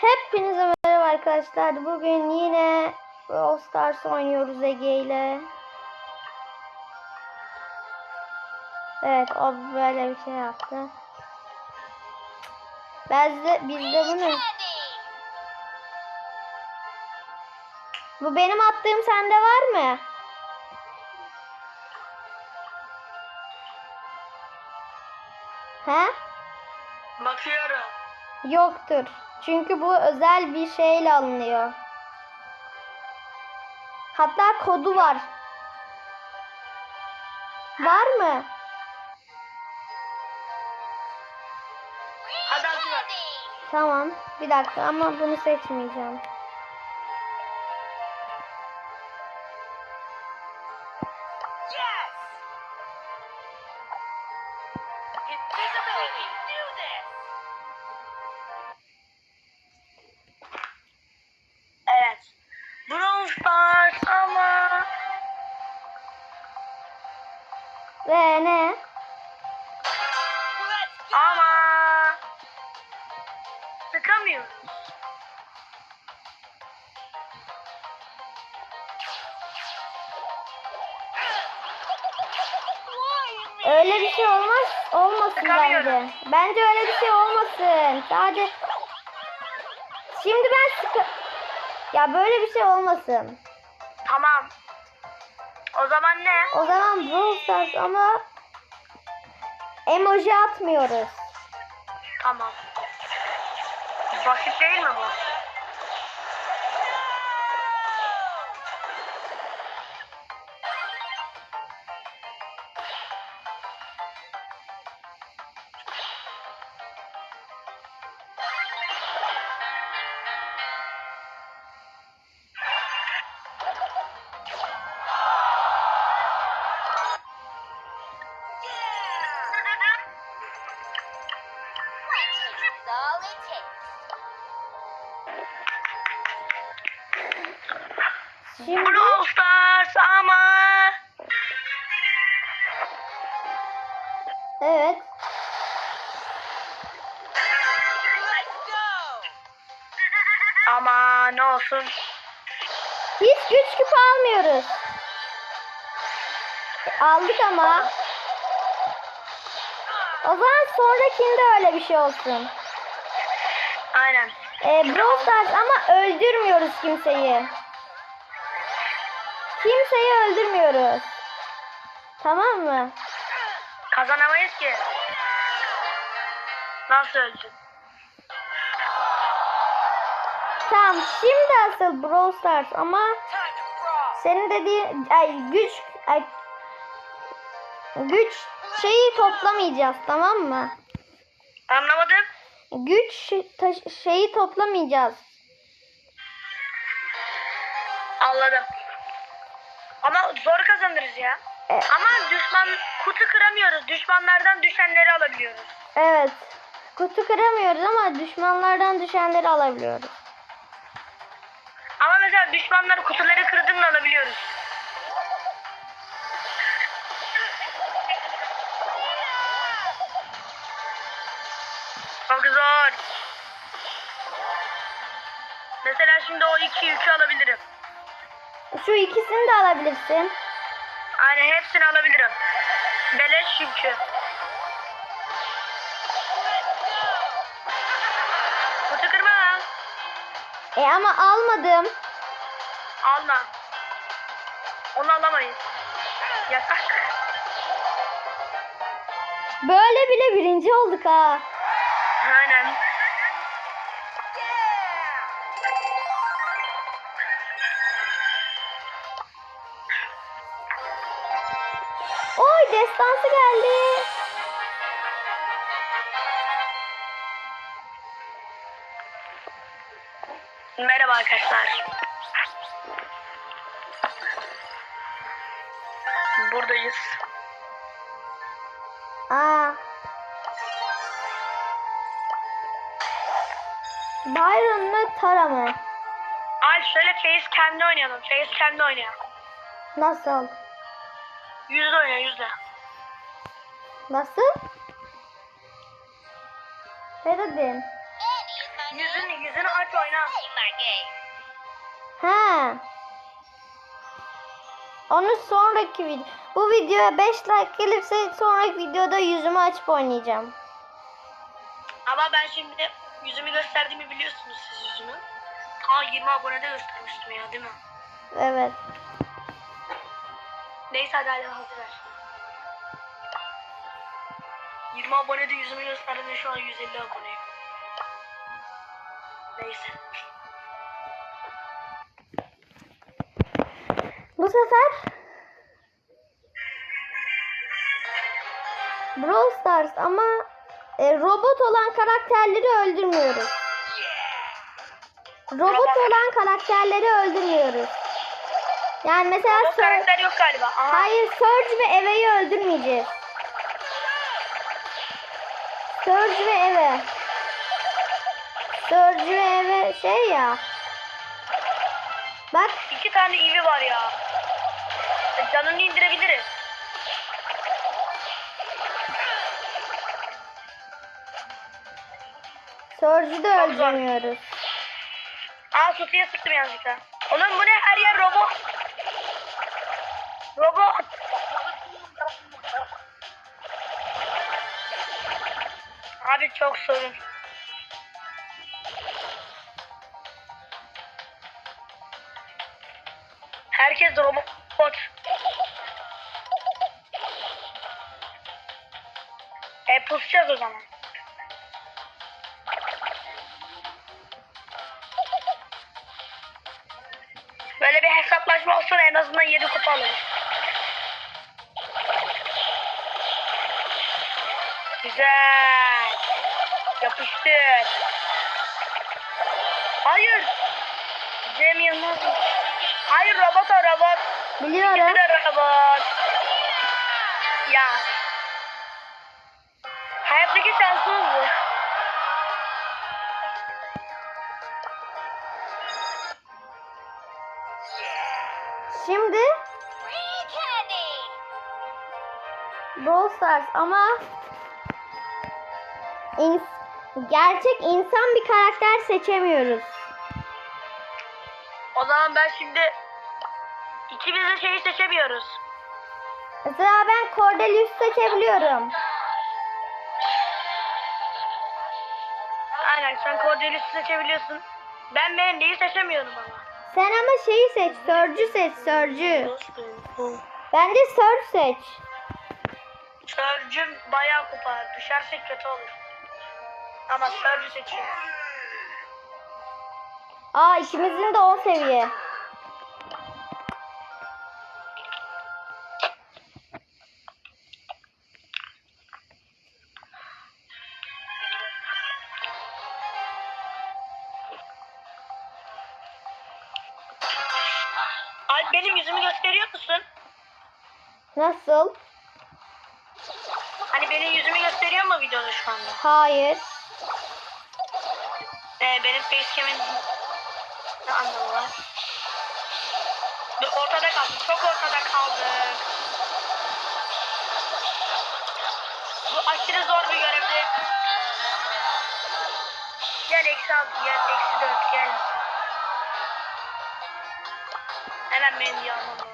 Hepinize merhaba arkadaşlar. Bugün yine Brawl Stars oynuyoruz Ege ile. Evet o böyle bir şey yaptı. Ben de, biz de bunu. Bu benim attığım sende var mı? He? Bakıyorum. Yoktur. Çünkü bu özel bir şeyle alınıyor. Hatta kodu var. Var mı? Tamam. Bir dakika ama bunu seçmeyeceğim. Öyle bir şey olmaz. Olmasın bence. Bence öyle bir şey olmasın. Sadece Şimdi ben sıkı... Ya böyle bir şey olmasın. Tamam. O zaman ne? O zaman Brawl Stars ama emoji atmıyoruz. Tamam. Basit değil? Olsun? Hiç güç küpü almıyoruz. Aldık ama. O zaman sonrakinde öyle bir şey olsun. Aynen. Ee, Brawl Stars ama öldürmüyoruz kimseyi. Kimseyi öldürmüyoruz. Tamam mı? Kazanamayız ki. Nasıl öldün? Tamam şimdi asıl Brawl Stars ama senin dediğin ay güç ay güç şeyi toplamayacağız tamam mı? Anlamadım. Güç şeyi toplamayacağız. Anladım. Ama zor kazanırız ya. E, Ama düşman kutu kıramıyoruz. Düşmanlardan düşenleri alabiliyoruz. evet. Kutu kıramıyoruz ama düşmanlardan düşenleri alabiliyoruz. Ama mesela düşmanlar kutuları kırdığında alabiliyoruz. Çok zor. Mesela şimdi o iki yükü alabilirim. Şu ikisini de alabilirsin. Aynen hepsini alabilirim. Beleş çünkü. E ama almadım. Alma. Onu alamayız. Yasak. Böyle bile birinci olduk ha. Aynen. Oy destansı geldi. Arkadaşlar. Buradayız. Aa. Byron mı Tara mı? Al şöyle face kendi oynayalım. Face kendi oynayalım. Nasıl? Yüzde oyna yüzde. Nasıl? Ne dedin? Yüzünü aç oyna. Ha. Onu sonraki video. Bu videoya 5 like gelirse sonraki videoda yüzümü açıp oynayacağım. Ama ben şimdi yüzümü gösterdiğimi biliyorsunuz siz yüzümü. Ta 20 abonede göstermiştim ya değil mi? Evet. Neyse hadi hala hazır ver. 20 abonede yüzümü gösterdim ve şu an 150 aboneyim. Neyse. Sefer Brawl Stars ama e, robot olan karakterleri öldürmüyoruz. Robot olan karakterleri öldürmüyoruz. Yani mesela Sur- karakter yok galiba. Aha. Hayır Surge ve Eve'yi öldürmeyeceğiz. Surge ve Eve. Surge ve Eve şey ya. Bak İki tane ivi var ya. Canını indirebiliriz. Surge'ü de öldürmüyoruz. Aa Sofi'ye sıktım yanlışlıkla. Oğlum bu ne her yer robot. Robot. Abi çok sorun. Herkes robot. E pusacağız o zaman. Böyle bir hesaplaşma olsun en azından 7 kupa alırız. Güzel. Yapıştır. Hayır. Cem Yılmaz. Hayır robot o robot. Biliyorum. De robot. Ya. Hayattaki şansımız bu. Şimdi Brawl Stars ama ins- gerçek insan bir karakter seçemiyoruz. O zaman ben şimdi ikimiz de şeyi seçemiyoruz. Mesela ben Cordelius seçebiliyorum. Aynen sen Cordelius'u seçebiliyorsun. Ben Mendy'yi seçemiyorum ama. Sen ama şeyi seç, Surge'ü seç, Surge'ü. Bence Surge seç. Sörcüm bayağı kupa. Düşersek kötü olur. Ama Sörcü seçiyorum. Aa ikimizin de 10 seviye. Alp benim yüzümü gösteriyor musun? Nasıl? Hani benim yüzümü gösteriyor mu videoda şu anda? Hayır. Ee, benim facecam'in ne anlamı var? Dur ortada kaldım. Çok ortada kaldım. Bu aşırı zor bir görevdi. Gel eksi altı gel. Eksi dört gel. Hemen diye almam lazım.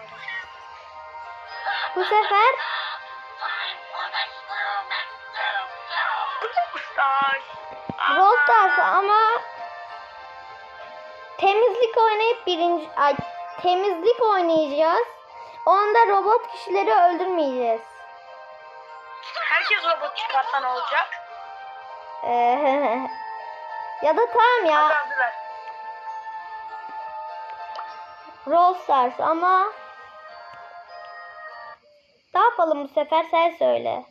Bu sefer. Brawl Stars ama temizlik oynayıp birinci ay temizlik oynayacağız. Onda robot kişileri öldürmeyeceğiz. Herkes robot çıkarsa ne olacak? Ee, ya da tamam ya Kazandılar. Brawl Stars ama ne yapalım bu sefer sen söyle.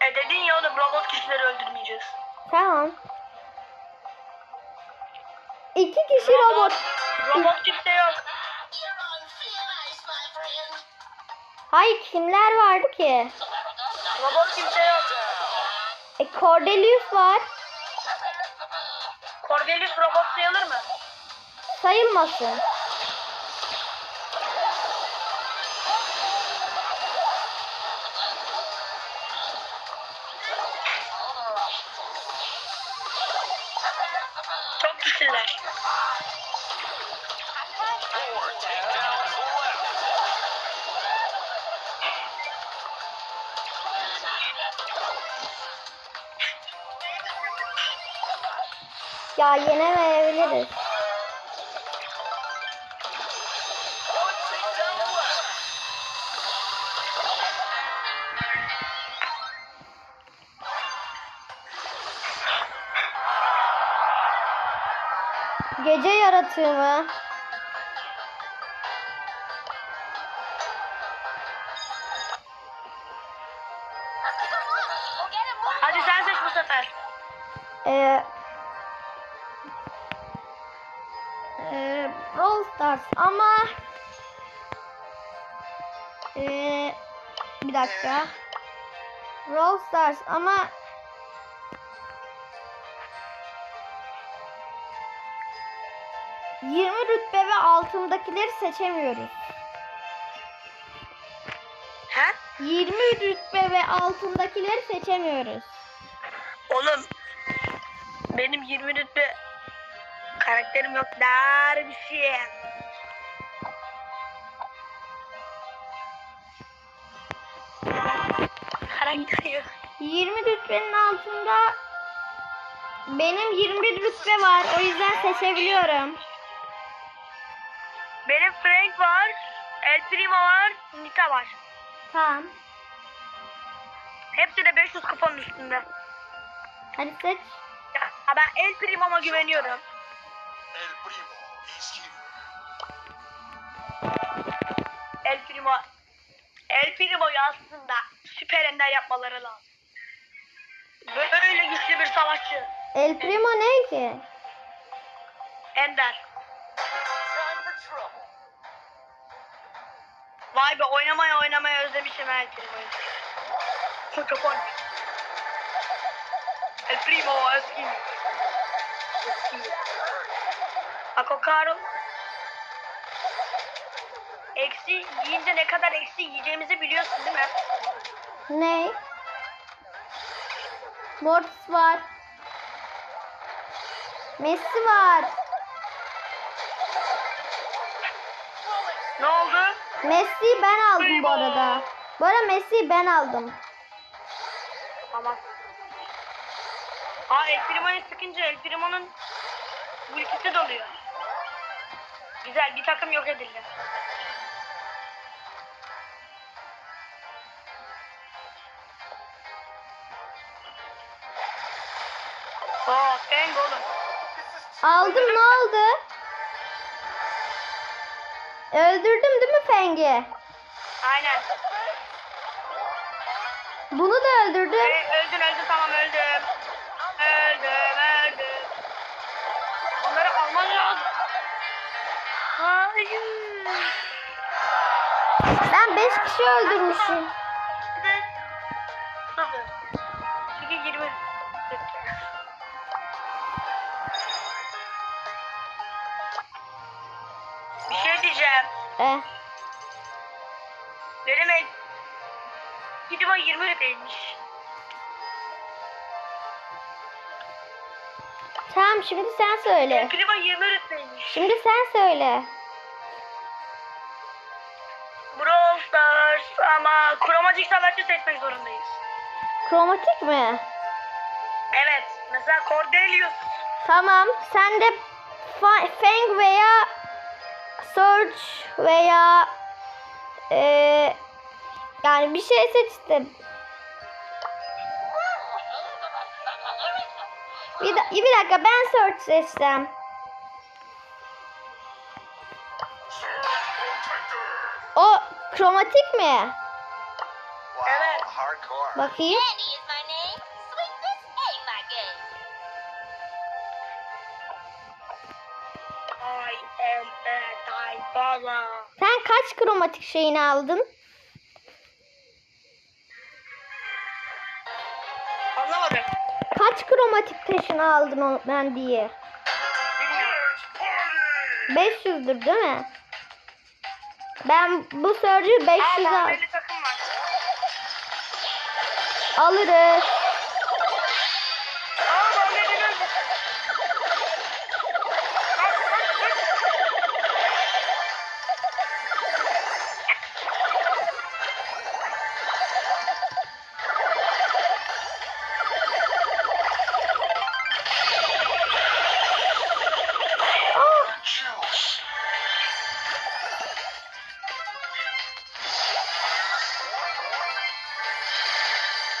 E dedin ya oğlum robot kişileri öldürmeyeceğiz. Tamam. İki kişi robot. Robot kimse yok. Hayır kimler vardı ki? Robot kimse yok. E, Cordelius var. Cordelius robot sayılır mı? Sayılmasın. Takedowns left. Ya yenemeyebiliriz. Gece yaratığı mı? Hadi sen seç bu sefer. Ee, ee, Brawl Stars ama ee, bir dakika Brawl Stars ama Yirmi rütbe ve altındakileri seçemiyoruz. He? 20 rütbe ve altındakileri seçemiyoruz. Oğlum benim 20 rütbe karakterim yok dar bir şey. Karakter yok. 20 rütbenin altında benim 21 rütbe var. O yüzden seçebiliyorum. Benim Frank var, El Primo var, Nita var. Tamam. Hepsi de 500 kuponun üstünde. Hadi seç. Ya ben El Primo'ma güveniyorum. El primo is. El Primo El Primo'yu aslında süper ender yapmaları lazım. Böyle güçlü bir savaşçı. El Primo ne ki? Ender. Vay be oynamaya oynamaya özlemişim El Primo'yu. Çok çok oynuyor. El Primo eski. Eski. Bak o Karol. Eksi yiyince ne kadar eksi yiyeceğimizi biliyorsun değil mi? Ne? Mortis var. Messi var. Messi'yi ben aldım bu arada. Bu arada Messi'yi ben aldım. Tamam. Aa El Primo'yu sıkınca El Primo'nun ultisi doluyor. Güzel bir takım yok edildi. Aa Feng oğlum. Aldım ne oldu? Öldürdüm değil mi Feng'i? Aynen. Bunu da öldürdüm. Ee, öldün öldün tamam öldüm. Öldüm öldüm. Onları alman lazım. Hayır. Ben 5 kişi öldürmüşüm. Eh. Benim el... Gidime 20 liraymış. Tamam şimdi sen söyle. Klima 20 liraymış. Şimdi sen söyle. Brawl Stars ama kromatik savaşçı seçmek zorundayız. Kromatik mi? Evet. Mesela Cordelius. Tamam. Sen de Fa- Fang veya Search veya eee yani bir şey seç işte. Bir, da- bir dakika ben Search seçsem. O kromatik mi? Evet. Bakayım. Sen kaç kromatik şeyini aldın? Anlamadım. Kaç kromatik taşını aldın o- ben diye? Bilmiyorum. 500'dür değil mi? Ben bu Aa 500 al alırız.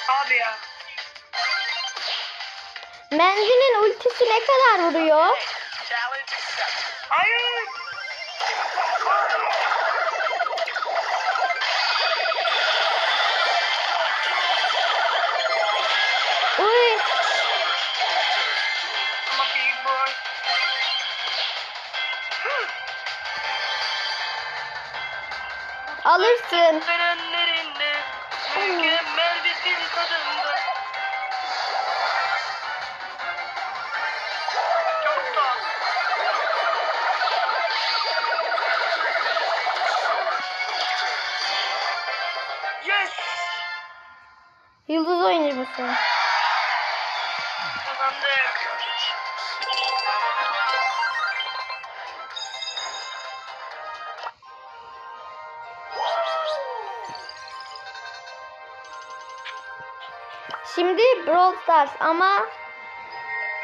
Abi ya. Menzil'in ultisi ne kadar vuruyor? Hayır. Alırsın. Musun? Kazandık. Şimdi Brawl Stars ama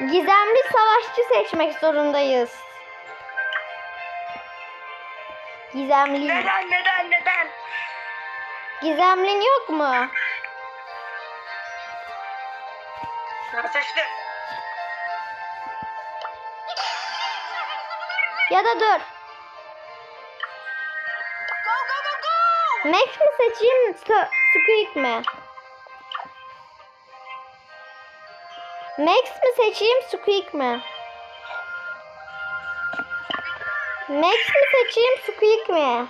gizemli savaşçı seçmek zorundayız. Gizemli. Neden neden neden? Gizemlin yok mu? Seçtim. Ya da dur. Go go go go! Max mi seçeyim, Squeak mi? Max mi seçeyim, Squeak mi? Max mi seçeyim, Squeak mi?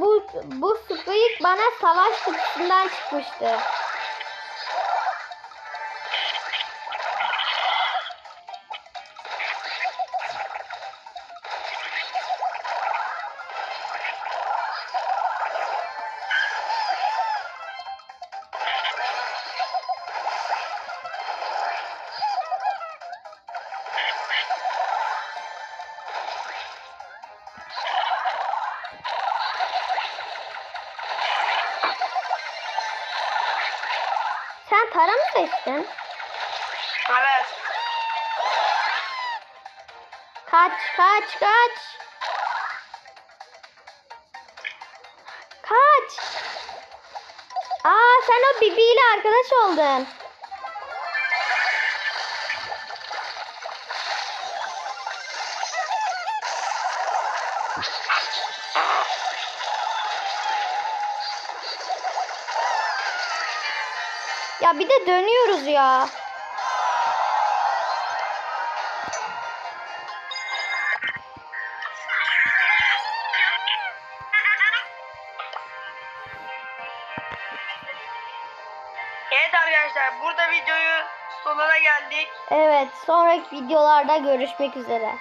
Bu bu Squeak bana savaş kutusundan çıkmıştı. Seçtin? Evet. Kaç, kaç, kaç. Kaç. Aa sen o Bibi ile arkadaş oldun. Ya bir de dönüyoruz ya. Evet arkadaşlar burada videoyu sonuna geldik. Evet, sonraki videolarda görüşmek üzere.